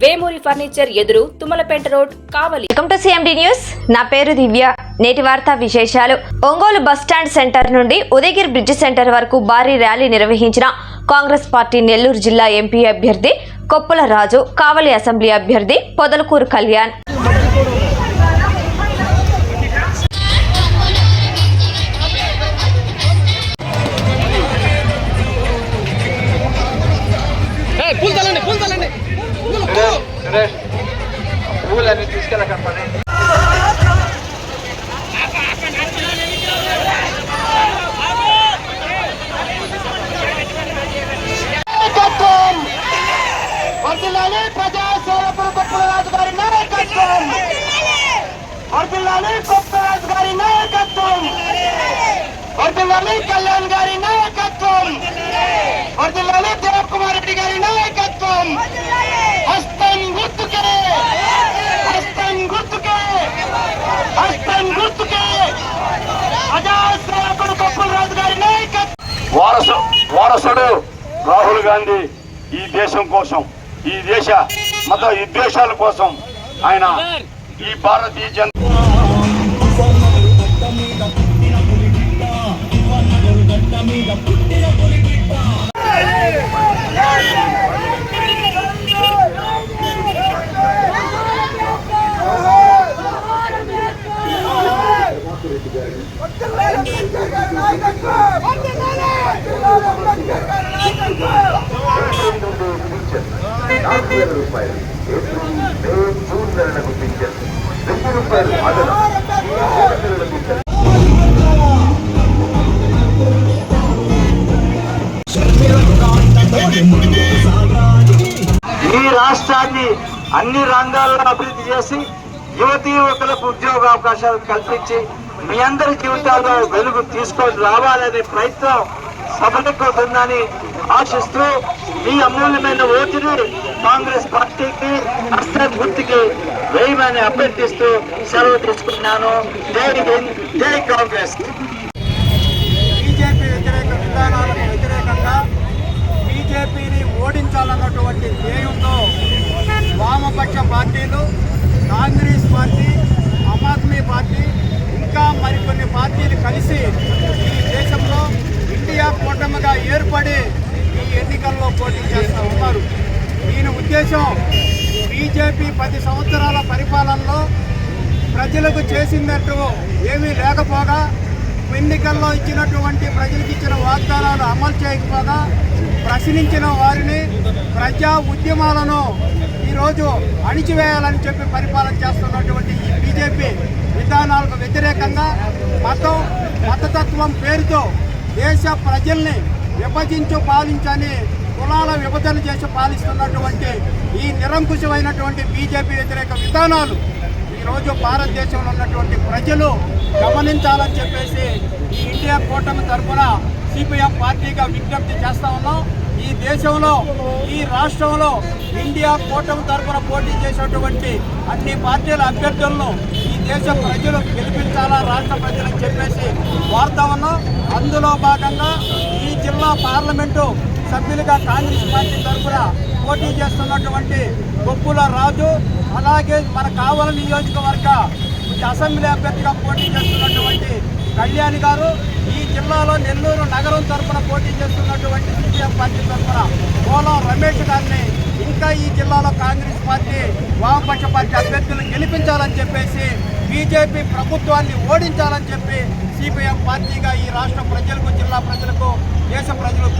Vemuri furniture ఎదురు Tummalapeta road Kavali. Welcome to CMD news నా పేరు దివ్య. నేటి వార్తా విశేషాలు. ఒంగోలు బస్టాండ్ సెంటర్ నుండి ఉదయగిరి బ్రిడ్జ్ సెంటర్ వరకు భారీ ర్యాలీ నిర్వహించిన కాంగ్రెస్ పార్టీ నెల్లూరు జిల్లా ఎంపీ అభ్యర్థి కొప్పుల రాజు కావలి అసెంబ్లీ అభ్యర్థి పొదలకూరు కళ్యాణ్. వర్దిల్లాలి ప్రజా సేవకుడు కొప్పలరాజు గారి నాయకత్వం. వర్దిల్లాలి కొప్పలరాజు గారి నాయకత్వం. వర్దిల్లాలి కళ్యాణ్ గారి నాయకత్వం. వర్దిల్లాలి దేవ్ కుమార్ రెడ్డి గారి నాయకత్వం. హస్తం గుర్తుకే. హస్తం గుర్తుకే. హస్తం గుర్తుకే. ప్రజా సేవకుడు కొప్పలరాజు గారి నాయకత్వం. వారసు వారసుడు రాహుల్ గాంధీ ఈ దేశం కోసం ఈ దేశ మత విద్వేషాల కోసం ఆయన ఈ భారతీయ జనతా వేల రూపాయలు. ఏప్రిల్ మే జూన్ నెలలకు పింఛన్ వెయ్యి రూపాయలు అదన మూడు పింఛన్ ఈ రాష్ట్రాన్ని అన్ని రంగాల్లో అభివృద్ధి చేసి యువతి యువకులకు ఉద్యోగ అవకాశాలు కల్పించి మీ అందరి జీవితాల్లో వెలుగు తీసుకొని రావాలనే ప్రయత్నం సఫలీకృతుందని ఆశిస్తూ మీ అమూల్యమైన ఓటుని కాంగ్రెస్ పార్టీకి హస్తం గుర్తుకి వేయమని అభ్యర్థిస్తూ సెలవు తీసుకున్నాను జై జై కాంగ్రెస్. బీజేపీ వ్యతిరేక విధానాలకు వ్యతిరేకంగా బీజేపీని ఓడించాలన్నటువంటి ధ్యేయంతో వామపక్ష పార్టీలు Congress party Aam Aadmi party ఇంకా మరికొన్ని పార్టీలు కలిసి ఈ దేశంలో ఇండియా కూటమిగా ఏర్పడి ఈ ఎన్నికల్లో పోటీ చేస్తూ ఉన్నారు. దీని ఉద్దేశం బీజేపీ పది సంవత్సరాల పరిపాలనలో ప్రజలకు చేసినట్టు ఏమీ లేకపోగా ఎన్నికల్లో ఇచ్చినటువంటి ప్రజలకు ఇచ్చిన వాగ్దానాలు అమలు చేయకపోగా ప్రశ్నించిన వారిని ప్రజా ఉద్యమాలను ఈరోజు అణిచివేయాలని చెప్పి పరిపాలన చేస్తున్నటువంటి ఈ బీజేపీ విధానాలకు వ్యతిరేకంగా మతం మతతత్వం పేరుతో దేశ ప్రజల్ని విభజించు పాలించని కులాల విభజన చేసి పాలిస్తున్నటువంటి ఈ నిరంకుశమైనటువంటి బీజేపీ వ్యతిరేక విధానాలు ఈరోజు భారతదేశంలో ఉన్నటువంటి ప్రజలు గమనించాలని చెప్పేసి ఈ ఇండియా కూటమి తరఫున సిపిఎం పార్టీగా విజ్ఞప్తి చేస్తా ఉన్నాం. ఈ దేశంలో ఈ రాష్ట్రంలో ఇండియా కూటమి తరఫున పోటీ చేసేటువంటి అన్ని పార్టీల అభ్యర్థులను ఈ దేశ ప్రజలు గెలిపించాలా రాష్ట్ర ప్రజలకు చెప్పేసి వార్తా ఉన్నాం. అందులో భాగంగా ఈ జిల్లా పార్లమెంటు సభ్యులుగా కాంగ్రెస్ పార్టీ తరఫున పోటీ చేస్తున్నటువంటి గొప్పుల రాజు అలాగే మన కావల నియోజకవర్గ అసెంబ్లీ అభ్యర్థిగా పోటీ చేస్తున్నటువంటి కళ్యాణ్ గారు ఈ జిల్లాలో నెల్లూరు నగరం తరఫున పోటీ చేస్తున్నటువంటి సిపిఎం పార్టీ తరఫున పోలం రమేష్ గారిని ఇంకా ఈ జిల్లాలో కాంగ్రెస్ పార్టీ వామపక్ష పార్టీ అభ్యర్థులను గెలిపించాలని చెప్పేసి బీజేపీ ప్రభుత్వాన్ని ఓడించాలని చెప్పి సిపిఎం పార్టీగా ఈ రాష్ట్ర ప్రజలకు జిల్లా ప్రజలకు దేశ ప్రజలకు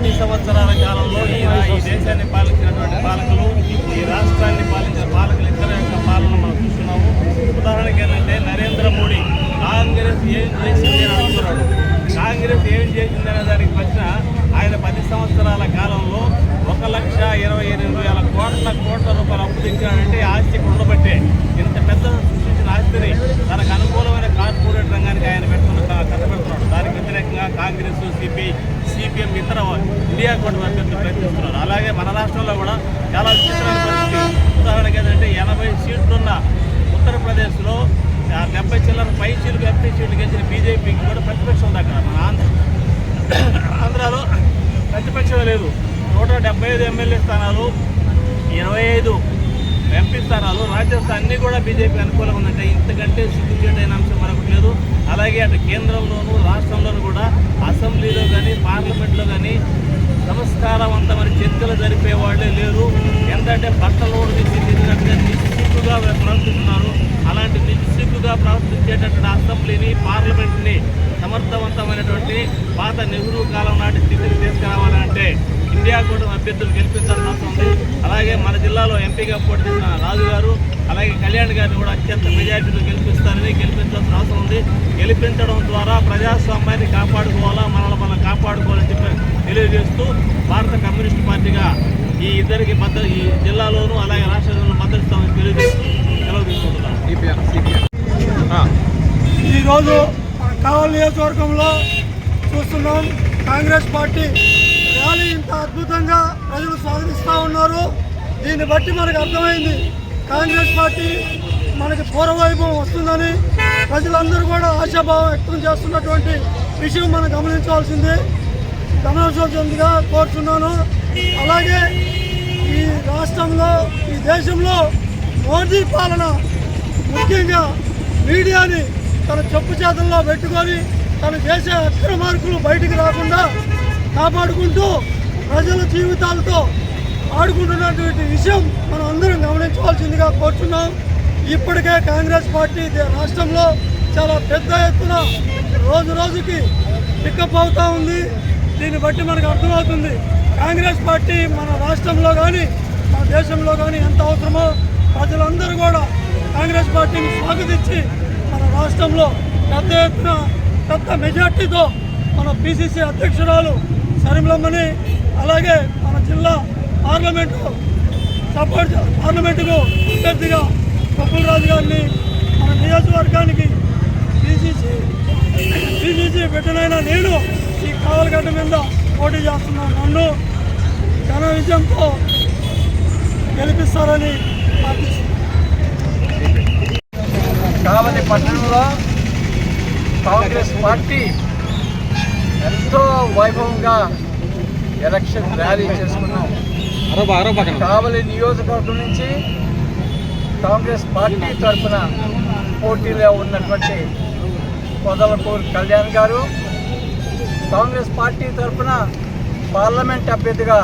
పది సంవత్సరాల కాలంలో ఈ ఈ దేశాన్ని పాలించినటువంటి పాలకులు ఈ రాష్ట్రాన్ని పాలించిన పాలకులు ఇద్దరు యొక్క పాలన మనం చూస్తున్నాము. ఉదాహరణకి ఏంటంటే నరేంద్ర మోడీ కాంగ్రెస్ ఏం చేసింది అని అంటున్నాడు కాంగ్రెస్ ఏం చేసిందనే దానికి ప్రశ్న ఆయన పది సంవత్సరాల కాలంలో ఒక లక్ష ఇరవై ఎనిమిది వేల కోట్ల కోట్ల రూపాయలు అప్పు తెచ్చినాడంటే ఆస్తి ఉండబట్టే. ఇంత పెద్ద ఆస్తిని తనకు అనుకూలమైన కార్పొరేట్ రంగానికి ఆయన పెడుతున్న కథ పెడుతున్నాడు. దానికి వ్యతిరేకంగా కాంగ్రెస్ సిపి సిపిఎం ఇతర ఇండియా కూడా అభ్యర్థులు ప్రయత్నిస్తున్నారు. అలాగే మన రాష్ట్రంలో కూడా చాలా విచిత్రమైన ఉదాహరణకి ఏంటంటే ఎనభై సీట్లున్న ఉత్తరప్రదేశ్లో డెబ్బై చిల్లర పై సీట్లు ఎంపీ సీట్లు గెలిచిన బీజేపీకి కూడా ప్రతిపక్షం దగ్గర మన ఆంధ్ర ఆంధ్రాలో ప్రతిపక్షమే లేదు. నూట డెబ్బై ఐదు ఎమ్మెల్యే స్థానాలు ఇరవై ఐదు ఎంపీ స్థానాలు రాజ్యసభ అన్నీ కూడా బీజేపీ అనుకూలంగా ఉందంటే ఇంతకంటే సిగ్గుచేటైన అంశం మరొకటి లేదు. అలాగే అటు కేంద్రంలోనూ రాష్ట్రంలోనూ కూడా అసెంబ్లీలో కానీ పార్లమెంట్లో కానీ సంస్కారవంతమైన చర్చలు జరిపే వాళ్ళే లేరు. ఎంతంటే బట్టలు తీసి తిరిగినట్టుగా నిస్సిగ్గుగా ప్రవర్తిస్తున్నారు. అలాంటి నిస్సిగ్గుగా ప్రవర్తించేటటువంటి అసెంబ్లీని పార్లమెంట్ని సమర్థవంతమైనటువంటి పాత నెహ్రూ కాలం నాటి స్థితిని తీసుకురావాలంటే ఇండియా కూటమి అభ్యర్థులు గెలిపించాల్సిన అవసరం ఉంది. అలాగే మన జిల్లాలో ఎంపీగా పోటీ చేసిన రాజు గారు అలాగే కళ్యాణ్ గారిని కూడా అత్యంత మెజార్టీతో గెలిపిస్తారని గెలిపించాల్సిన అవసరం ఉంది. గెలిపించడం ద్వారా ప్రజాస్వామ్యాన్ని కాపాడుకోవాలా మనల్ని మనం కాపాడుకోవాలని చెప్పి తెలియజేస్తూ భారత కమ్యూనిస్ట్ పార్టీగా ఈ ఇద్దరికి మద్దతు ఈ జిల్లాలోనూ అలాగే రాష్ట్రంలోనూ మద్దతు ఇస్తామని తెలియజేస్తూ సెలవు ఈరోజు కావలి నియోజకవర్గంలో చూస్తున్నాం కాంగ్రెస్ పార్టీ ర్యాలీ ఇంత అద్భుతంగా ప్రజలు స్వాగతిస్తూ ఉన్నారు. దీన్ని బట్టి మనకు అర్థమైంది. కాంగ్రెస్ పార్టీ మనకి పూర్వవైభవం వస్తుందని ప్రజలందరూ కూడా ఆశాభావం వ్యక్తం చేస్తున్నటువంటి విషయం మనం గమనించవలసింది. గమనించవలసిందిగా కోరుతున్నాను అలాగే ఈ రాష్ట్రంలో ఈ దేశంలో మోదీ పాలన ముఖ్యంగా మీడియాని తన చెప్పు చేతుల్లో పెట్టుకొని తను చేసే అక్రమార్కులు బయటికి రాకుండా కాపాడుకుంటూ ప్రజల జీవితాలతో ఆడుకుంటున్నటువంటి విషయం మనం అందరం గమనించవలసిందిగా కోరుతున్నాం ఇప్పటికే కాంగ్రెస్ పార్టీ రాష్ట్రంలో చాలా పెద్ద ఎత్తున రోజు రోజుకి పికప్ అవుతూ ఉంది. దీన్ని బట్టి మనకు అర్థమవుతుంది. కాంగ్రెస్ పార్టీ మన రాష్ట్రంలో కానీ మన దేశంలో కానీ ఎంత అవసరమో ప్రజలందరూ కూడా కాంగ్రెస్ పార్టీని స్వాగతించి మన రాష్ట్రంలో పెద్ద ఎత్తున పెద్ద మెజార్టీతో మన పిసిసి అధ్యక్షురాలు సరిమలమ్మని అలాగే మన జిల్లా పార్లమెంటు సపోర్ట్ పార్లమెంటుకు అభ్యర్థిగా కొప్పుల రాజు గారిని మన నియోజకవర్గానికి బీసీసీ బీసీసీ బిడ్డనైన నేను ఈ కావలగడ్డ మీద పోటీ చేస్తున్నాను. నన్ను ఘన విజయంతో గెలిపిస్తారని కావలి పట్టణంలో కాంగ్రెస్ పార్టీ ఎంతో వైభవంగా ఎలక్షన్ ర్యాలీ చేసుకున్నాం. కావలి నియోజకవర్గం నుంచి కాంగ్రెస్ పార్టీ తరఫున పోటీలో ఉన్నటువంటి పొదలపూర్ కళ్యాణ్ గారు కాంగ్రెస్ పార్టీ తరఫున పార్లమెంట్ అభ్యర్థిగా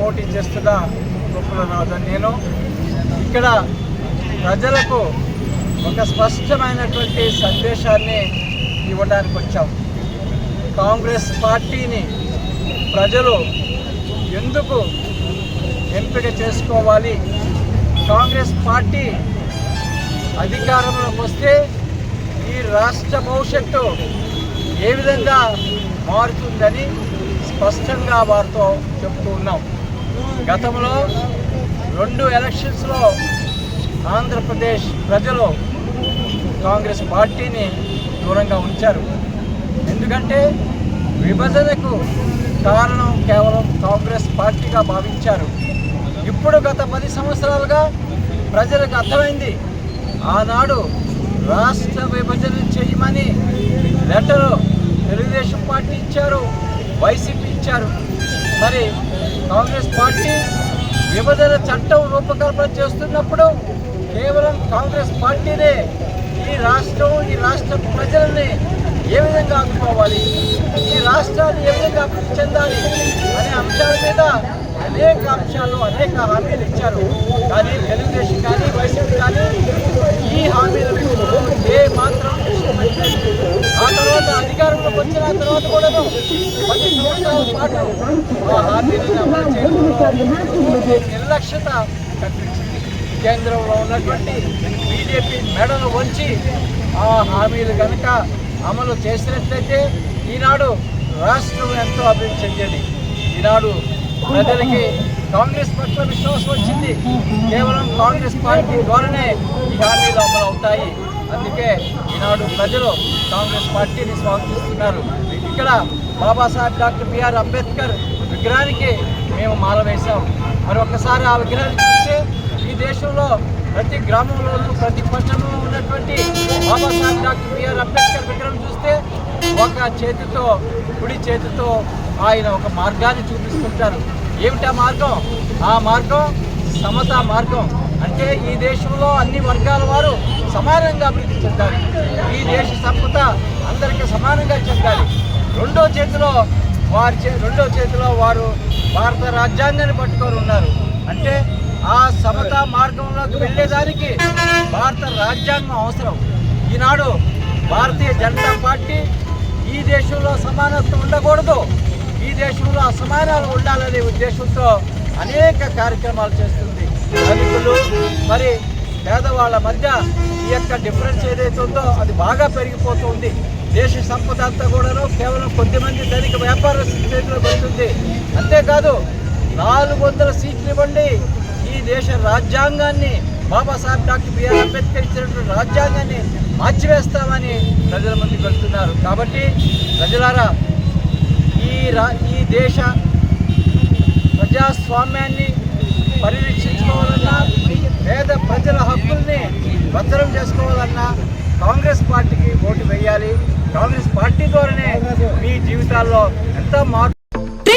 పోటీ చేస్తున్న గొప్పలనాథన్ నేను. ఇక్కడ ప్రజలకు ఒక స్పష్టమైనటువంటి సందేశాన్ని ఇవ్వడానికి వచ్చాం. కాంగ్రెస్ పార్టీని ప్రజలు ఎందుకు ఎంపిక చేసుకోవాలి? కాంగ్రెస్ పార్టీ అధికారంలోకి వస్తే ఈ రాష్ట్ర భవిష్యత్తు ఏ విధంగా మారుతుందని స్పష్టంగా వారితో చెప్తూ ఉన్నాం. గతంలో రెండు ఎలక్షన్స్లో ఆంధ్రప్రదేశ్ ప్రజలు కాంగ్రెస్ పార్టీని దూరంగా ఉంచారు. ఎందుకంటే విభజనకు కారణం కేవలం కాంగ్రెస్ పార్టీగా భావించారు. ఇప్పుడు గత పది సంవత్సరాలుగా ప్రజలకు అర్థమైంది ఆనాడు రాష్ట్ర విభజన చేయమని లెటరు తెలుగుదేశం పార్టీ ఇచ్చారు వైసీపీ ఇచ్చారు. మరి కాంగ్రెస్ పార్టీ విభజన చట్టం రూపకల్పన చేస్తున్నప్పుడు కేవలం కాంగ్రెస్ పార్టీనే ఈ రాష్ట్రం ఈ రాష్ట్ర ప్రజల్ని ఏ విధంగా ఆదుకోవాలి? ఈ రాష్ట్రాన్ని ఏ విధంగా అభివృద్ధి చెందాలి అనే అంశాల మీద అనేక అంశాల్లో అనేక హామీలు ఇచ్చారు. కానీ తెలుగుదేశం కానీ వైసీపీ కానీ ఈ హామీల విషయంలో ఏ మాత్రం ఆ తర్వాత అధికారంలోకి వచ్చిన తర్వాత కూడా పది సంవత్సరాల పాటు ఆ హామీలను అమలు చేయడంలో నిర్లక్ష్యత కనిపించింది. కేంద్రంలో ఉన్నటువంటి బీజేపీ మెడలు వంచి ఆ హామీలు కనుక అమలు చేసినట్లయితే ఈనాడు రాష్ట్రం ఎంతో అభివృద్ధి చెందేది. ఈనాడు ప్రజలకి కాంగ్రెస్ పట్ల విశ్వాసం వచ్చింది. కేవలం కాంగ్రెస్ పార్టీ ద్వారానే ఈ హామీలు అమలు అవుతాయి. అందుకే ఈనాడు ప్రజలు కాంగ్రెస్ పార్టీని స్వాగతిస్తున్నారు. ఇక్కడ బాబాసాహెబ్ డాక్టర్ బిఆర్ అంబేద్కర్ విగ్రహానికి మేము మాల వేశాం మరి ఒక్కసారి ఆ విగ్రహాన్ని చూస్తే ఈ దేశంలో ప్రతి గ్రామంలోనూ ప్రతి పట్టణంలో ఉన్నటువంటి బాబాసాహెబ్ డాక్టర్ బిఆర్ అంబేద్కర్ విగ్రహం చూస్తే ఒక చేతితో కుడి చేతితో ఆయన ఒక మార్గాన్ని చూపిస్తుంటారు. ఏమిటా మార్గం? ఆ మార్గం సమతా మార్గం. అంటే ఈ దేశంలో అన్ని వర్గాల వారు సమానంగా అభివృద్ధి చెందాలి. ఈ దేశ సంపద అందరికీ సమానంగా చెందాలి. రెండో చేతిలో వారి చే రెండో చేతిలో వారు భారత రాజ్యాంగాన్ని పట్టుకొని ఉన్నారు. అంటే ఆ సమతా మార్గంలోకి వెళ్ళేదానికి భారత రాజ్యాంగం అవసరం. ఈనాడు భారతీయ జనతా పార్టీ ఈ దేశంలో సమానత్వం ఉండకూడదు. ఈ దేశంలో అసమానాలు ఉండాలనే ఉద్దేశంతో అనేక కార్యక్రమాలు చేస్తుంది. ధనికులు మరి పేదవాళ్ళ మధ్య ఈ యొక్క డిఫరెన్స్ ఏదైతే ఉందో అది బాగా పెరిగిపోతుంది. దేశ సంపద అంతా కూడాను కేవలం కొద్దిమంది ధనిక వ్యాపారస్తుల చేతిలో పెడుతుంది. అంతేకాదు నాలుగు వందల సీట్లు ఇవ్వండి. ఈ దేశ రాజ్యాంగాన్ని బాబాసాహెబ్ డాక్టర్ బిఆర్ అంబేద్కర్ ఇచ్చినటువంటి రాజ్యాంగాన్ని మార్చివేస్తామని ప్రజల ముందుకు వెళ్తున్నారు కాబట్టి ప్రజలారా ఈ రా ఈ దేశ ప్రజాస్వామ్యాన్ని పరిరక్షించుకోవాలన్నా పేద ప్రజల హక్కుల్ని భద్రం చేసుకోవాలన్నా కాంగ్రెస్ పార్టీకి ఓటు వేయాలి. కాంగ్రెస్ పార్టీ ద్వారానే మీ జీవితాల్లో ఎంత మార్పు